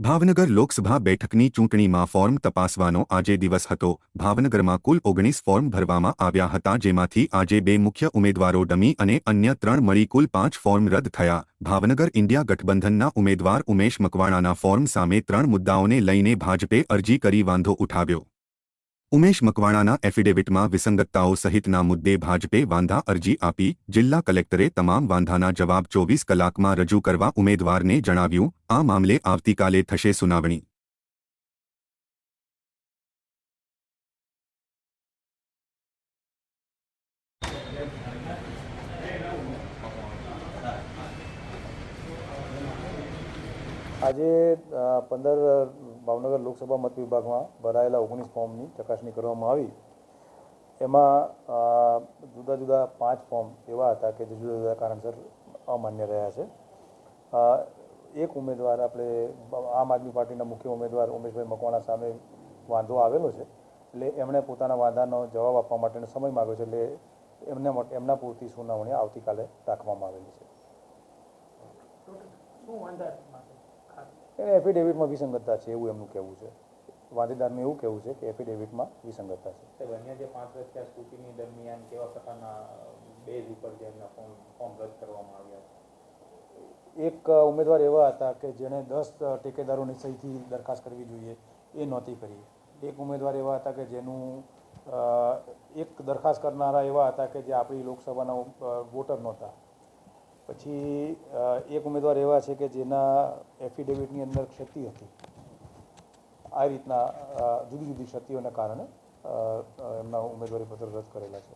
ભાવનગર લોકસભા બેઠકની ચૂંટણીમાં ફોર્મ તપાસવાનો આજે દિવસ હતો. ભાવનગરમાં કુલ ઓગણીસ ફોર્મ ભરવામાં આવ્યા હતા, જેમાંથી આજે બે મુખ્ય ઉમેદવારો ડમી અને અન્ય ત્રણ મળી કુલ પાંચ ફોર્મ રદ થયા. ભાવનગર ઇન્ડિયા ગઠબંધનના ઉમેદવાર ઉમેશ મકવાણાના ફોર્મ સામે ત્રણ મુદ્દાઓને લઈને ભાજપે અરજી કરી વાંધો ઉઠાવ્યો. ઉમેશ મકવાણાના એફિડેવિટમાં વિસંગતતાઓ સહિતના મુદ્દે ભાજપે વાંધા અરજી આપી જિલ્લા કલેક્ટરે તમામ વાંધાના જવાબ ચોવીસ કલાકમાં રજૂ કરવા ઉમેદવારને જણાવ્યું આ મામલે આવતીકાલે થશે સુનાવણી. આજે અ, પંદર ભાવનગર લોકસભા મત વિભાગમાં ભરાયેલા ઓગણીસ ફોર્મની ચકાસણી કરવામાં આવી. એમાં જુદા જુદા પાંચ ફોર્મ એવા હતા કે જે જુદા જુદા કારણસર અમાન્ય રહ્યા છે. એક ઉમેદવાર આપણે, આમ આદમી પાર્ટીના મુખ્ય ઉમેદવાર ઉમેશભાઈ મકવાણા સામે વાંધો આવેલો છે, એટલે એમણે પોતાના વાંધાનો જવાબ આપવા માટેનો સમય માગ્યો છે, એટલે એમને એમના પૂરતી સુનાવણી આવતીકાલે રાખવામાં આવેલી છે? એને એફિડેવિટમાં વિસંગતતા છે એવું એમનું કહેવું છે. વાંધેદારનું એવું કહેવું છે કે એફિડેવિટમાં વિસંગતતા છે. બંને જે પાંચ વર્ષ સ્કૂટીની દરમિયાન કેવા પ્રકારના બેઝ ઉપર જે એમના ફોર્મ ફોર્મ રદ કરવામાં આવ્યા એક ઉમેદવાર એવા હતા કે જેણે દસ ટેકેદારોની સહીથી દરખાસ્ત કરવી જોઈએ એ નહોતી કરી. એક ઉમેદવાર એવા હતા કે જેનું એક દરખાસ્ત કરનારા એવા હતા કે જે આપણી લોકસભાના વોટર નહોતા. પછી એક ઉમેદવાર એવા છે કે જેના એફિડેવિટની અંદર ક્ષતિ હતી. આ રીતના જુદી જુદી ક્ષતિઓના કારણે એમના ઉમેદવારી પત્ર રદ કરેલા છે.